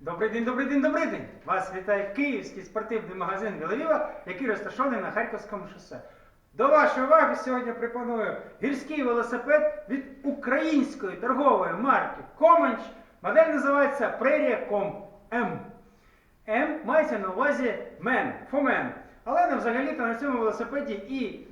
Добрий день, добрий день, добрий день! Вас вітає київський спортивний магазин Віловіва, який розташований на Харківському шосе. До вашої уваги сьогодні пропоную гірський велосипед від української торгової марки Команч. Модель називається Prairie Comp M. М мається на увазі мен, фомен. Але не взагалі-то на цьому велосипеді і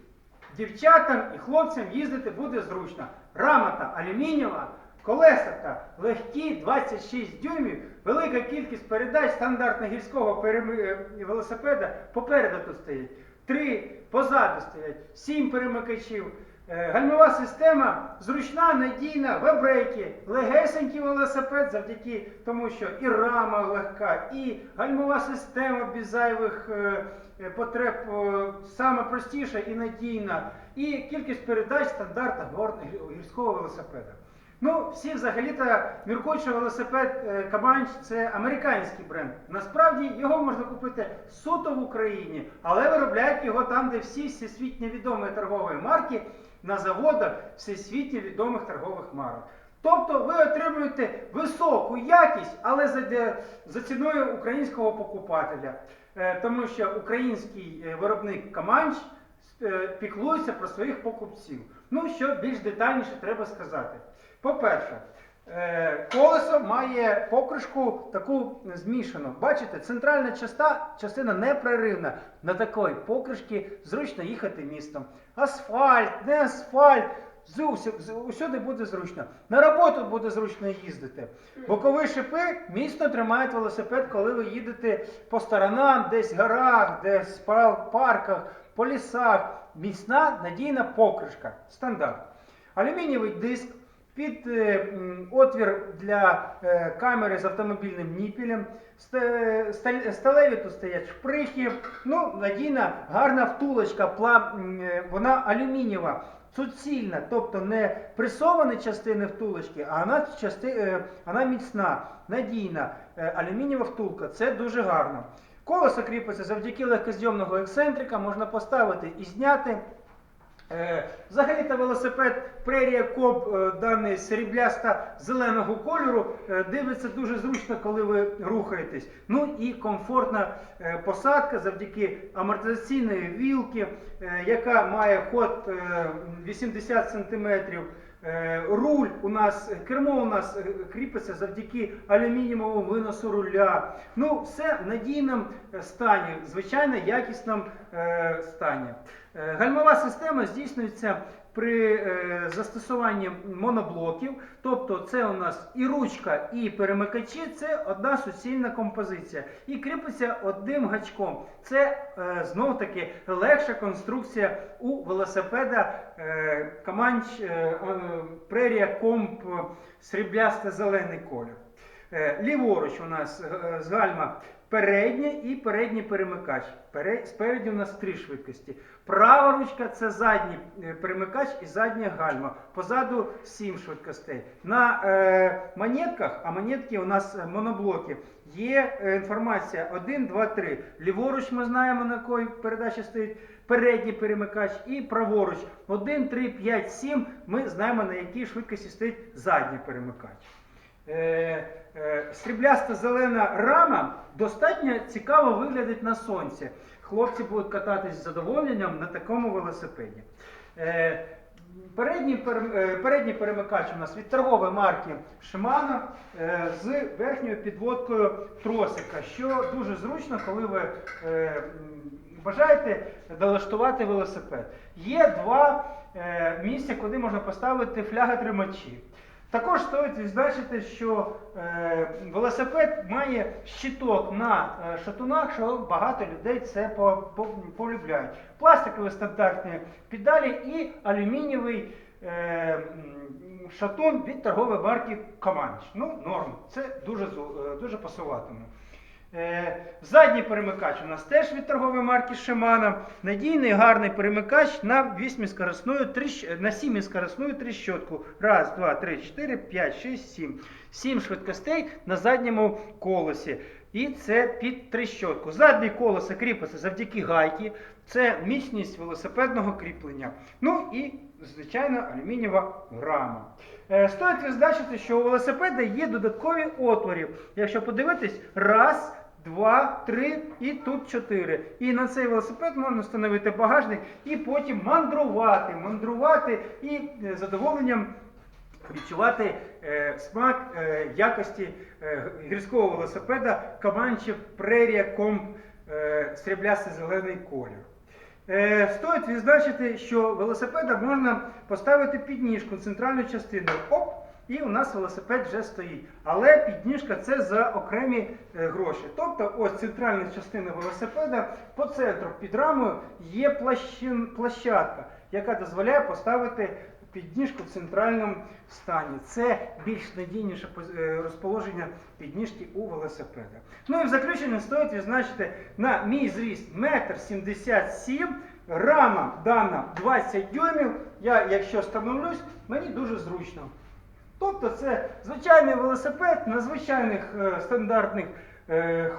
дівчатам, і хлопцям їздити буде зручно. Рамата алюмінієва, колеса легкі 26 дюймів, велика кількість передач стандартно гірського е, велосипеда попереду тут стоїть. Три позаду стоять, сім перемикачів. Е, Гальмова система зручна, надійна, вебрейки, легесенький велосипед завдяки тому, що і рама легка, і гальмова система без зайвих е, потреб саме простіша і надійна, і кількість передач стандартна гірського велосипеда. Ну, всі взагалі-то міркують, велосипед е, Кабанч це американський бренд. Насправді його можна купити суто в Україні, але виробляють його там, де всі всесвітньо відомі торгові марки на заводах всесвітньо відомих торгових марок. Тобто ви отримуєте високу якість, але за, за ціною українського покупателя. Е, Тому що український е, виробник Каманч е, піклується про своїх покупців. Ну, що більш детальніше треба сказати. По-перше, е, колесо має покришку таку змішану. Бачите, центральна частина, частина непреривна. На такій покришці зручно їхати містом. Асфальт, не асфальт. Зу- Усюди буде зручно. На роботу буде зручно їздити. Бокові шипи міцно тримають велосипед, коли ви їдете по сторонам, десь в горах, десь в парках, по лісах. Міцна надійна покришка. Стандарт. Алюмінієвий диск під е, отвір для е, камери з автомобільним ніпілем. Сталеві тут стоять шприхи. Ну, надійна, гарна втулочка, е, вона алюмінієва, суцільна, тобто не пресовані частини втулочки, а вона, части, е, вона міцна, надійна. Е, Алюмінієва втулка. Це дуже гарно. Колесо кріпиться завдяки легкозйомного ексцентрика, можна поставити і зняти. Е, Взагалі-то велосипед Prairie Cob е, даний срібляста зеленого кольору е, дивиться дуже зручно, коли ви рухаєтесь. Ну і комфортна посадка завдяки амортизаційної вілки, яка має ход е, 80 см. Руль у нас, кермо у нас е, кріпиться завдяки алюмінієвому виносу руля. Ну, все в надійному е, стані, звичайно, якісному е, стані. Е, Гальмова система здійснюється при е, застосуванні моноблоків, тобто це у нас і ручка, і перемикачі це одна суцільна композиція. І кріпиться одним гачком. Це е, знов таки легша конструкція у велосипеда Каманч е, Прерія Комп сріблясто зелений колір. Ліворуч у нас гальма передня і передній перемикач. Пере- Спереді у нас три швидкості. Права ручка це задній е, перемикач і задня гальма. Позаду сім швидкостей. На е, монетках, а монетки у нас е, моноблоки, є е, інформація 1, 2, 3. Ліворуч ми знаємо, на якій передачі стоїть передній перемикач, і праворуч 1, 3, 5, 7. Ми знаємо, на якій швидкості стоїть задній перемикач. Е, Срібляста зелена рама достатньо цікаво виглядить на сонці. Хлопці будуть кататись з задоволенням на такому велосипеді. Е, Передній, е, передній перемикач у нас від торгової марки Shimano е, з верхньою підводкою тросика, що дуже зручно, коли ви е, бажаєте налаштувати велосипед. Є два е, місця, куди можна поставити фляги-тримачі. Також стоїть відзначити, що е, велосипед має щиток на е, шатунах, що багато людей це по, по, полюбляють. Пластикові стандартні педалі і алюмінієвий е, шатун від торгової марки Команч. Ну, норм. Це дуже, е, дуже пасуватиме. Е, Задній перемикач у нас теж від торгової марки Шимана. Надійний гарний перемикач на 8-скоростную, трещ- на 7-скоростную тріщотку. Раз, два, три, чотири, п'ять, шість, сім. Сім швидкостей на задньому колесі. І це під трещотку. Заднє колесо кріпиться завдяки гайки. Це міцність велосипедного кріплення. Ну і, звичайно, алюмінієва рама. Е, Стоїть відзначити, що у велосипеда є додаткові отвори. Якщо подивитись, раз, два, три і тут чотири. І на цей велосипед можна встановити багажник і потім мандрувати, мандрувати і е, задоволенням відчувати е, смак е, якості е, гірського велосипеда Comanche Prairie Comp е, сріблястий зелений колір. Е, стоїть відзначити, що велосипеда можна поставити підніжку центральну частину. Оп! І у нас велосипед вже стоїть. Але підніжка це за окремі е, гроші. Тобто, ось центральна частина велосипеда по центру під рамою є площин, площадка, яка дозволяє поставити підніжку в центральному стані. Це більш надійніше е, розположення підніжки у велосипеда. Ну і в заключення стоїть відзначити на мій зріст 1,77 м, рама дана 20 дюймів. Я, якщо становлюсь, мені дуже зручно. Тобто це звичайний велосипед на звичайних е, стандартних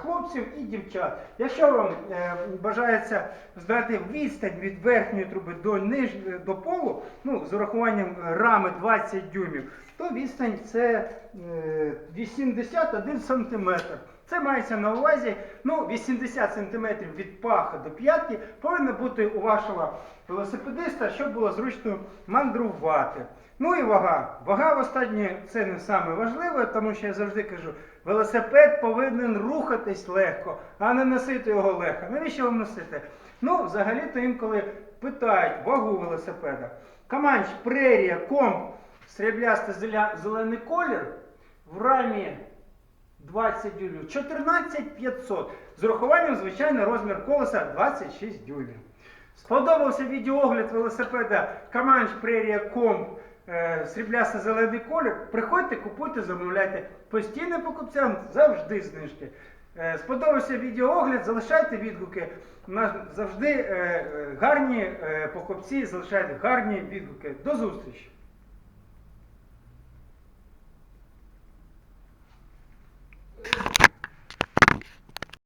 хлопців і дівчат. Якщо вам е, бажається знати відстань від верхньої труби до ниж... до полу, ну, з урахуванням рами 20 дюймів, то відстань це е, 81 см. Це мається на увазі, ну, 80 см від паха до п'ятки повинно бути у вашого велосипедиста, щоб було зручно мандрувати. Ну і вага. Вага в останнє це не саме важливе, тому що я завжди кажу, велосипед повинен рухатись легко, а не носити його легко. Навіщо вам носити? Ну, взагалі-то інколи питають вагу велосипеда. Каманч, прерія, комп, сріблястий зелений колір в рамі 20 дюймів, 14 500. З урахуванням, звичайно, розмір колеса 26 дюймів. Сподобався відеоогляд велосипеда Prairie Comp е, сріблясто зелений колір. Приходьте, купуйте, замовляйте. Постійним покупцям завжди знижки. Е, Сподобався відеоогляд, залишайте відгуки. У нас завжди е, е, гарні е, покупці залишають гарні відгуки. До зустрічі!